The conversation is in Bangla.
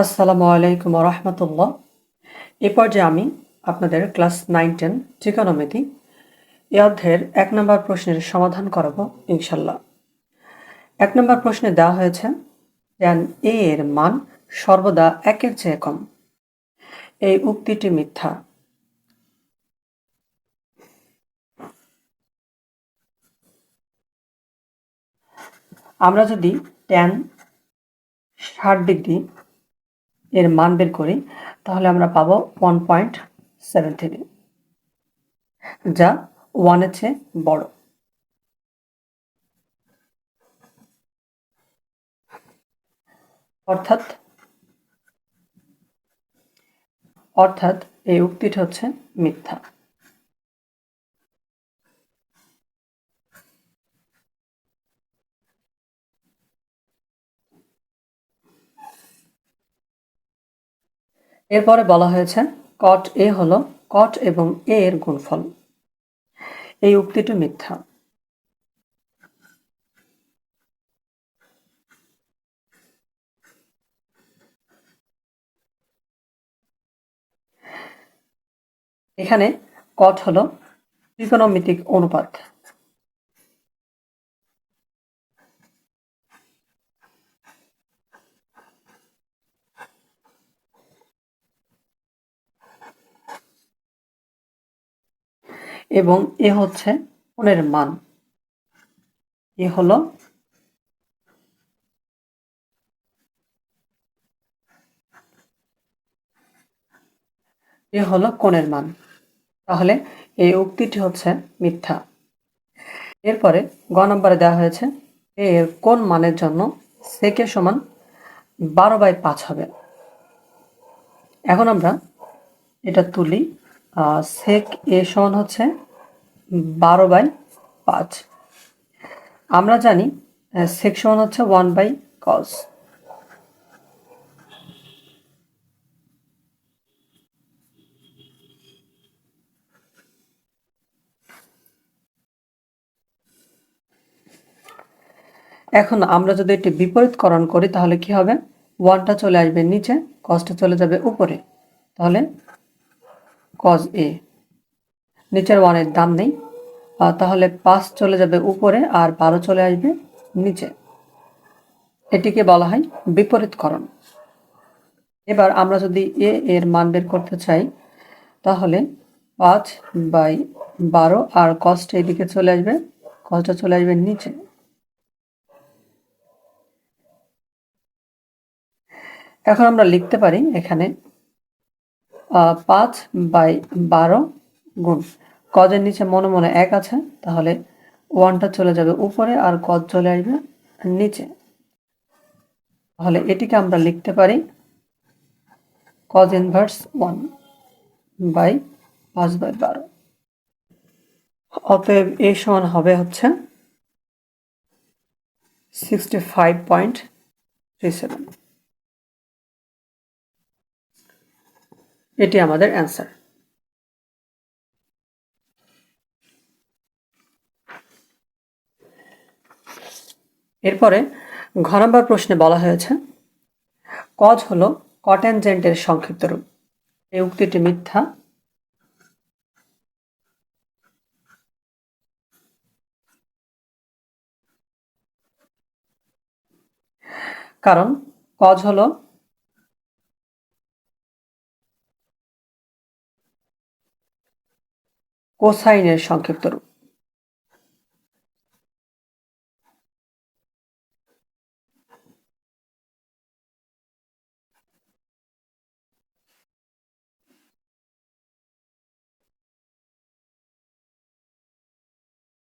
আসসালামু আলাইকুম রহমতুল্লাহ। এ পর্যায়ে আমি আপনাদের ক্লাস নাইন টেন trigonometry এ অধ্যায়ের এক নম্বর প্রশ্নের সমাধান করাবো ইনশাল্লাহ। এক নম্বর প্রশ্নে দেওয়া হয়েছে ট্যান এ এর মান সর্বদা একের চেয়ে কম। এই উক্তিটি মিথ্যা। আমরা যদি ট্যান ষাট ডিগ্রি এর মান বের করি, তাহলে আমরা পাবো ওয়ান পয়েন্ট সেভেন থ্রি যা ওয়ানের চেয়ে বড়। অর্থাৎ অর্থাৎ এই উক্তিটি হচ্ছে মিথ্যা। এরপরে বলা হয়েছে কট এ হলো কট এবং এ এর গুণফল। এই উক্তিটি মিথ্যা। এখানে কট হলো ত্রিকোণমিতিক অনুপাত। এবং এ হচ্ছে কোণের মান। এ হলো এ হলো কোণের মান। তাহলে এই উক্তিটি হচ্ছে মিথ্যা। এরপরে গ নম্বরে দেওয়া হয়েছে এর কোন মানের জন্য সেকে সমান বারো বাই পাঁচ হবে। এখন আমরা এটা তুলি। সেক এ সমান হচ্ছে বারো বাই পাঁচ। আমরা জানি সেক সমান হচ্ছে ওয়ান বাই কজ এখন আমরা যদি এটি বিপরীতকরণ করি, তাহলে কি হবে? ওয়ানটা চলে আসবে নিচে কজটা চলে যাবে উপরে। তাহলে কজ এ নিচের ওয়ানের দাম নেই। তাহলে পাঁচ চলে যাবে উপরে আর বারো চলে আসবে নিচে। এটিকে বলা হয় বিপরীতকরণ। এবার আমরা যদি এ এর মান বের করতে চাই, তাহলে পাঁচ বাই বারো আর কস্ট এদিকে চলে আসবে কস্টটা চলে আসবে নিচে। এখন আমরা লিখতে পারি এখানে পাঁচ বাই বারো গুণ। কজের নিচে মনে মনে এক আছে, তাহলে ওয়ানটা চলে যাবে উপরে আর কজ চলে আসবে নিচে। তাহলে এটিকে আমরা লিখতে পারি কজ ইনভার্স ওয়ান বাই পাঁচ বাই বারো। অতএব এ সমান হবে হচ্ছে sixty five point three seven এটি আমাদের অ্যান্সার এরপরে ঘ নম্বর প্রশ্নে বলা হয়েছে, কজ হলো কটেনজেন্টের সংক্ষিপ্ত রূপ। এই উক্তিটি মিথ্যা। কারণ কজ হলো কোসাইনের সংক্ষিপ্ত রূপ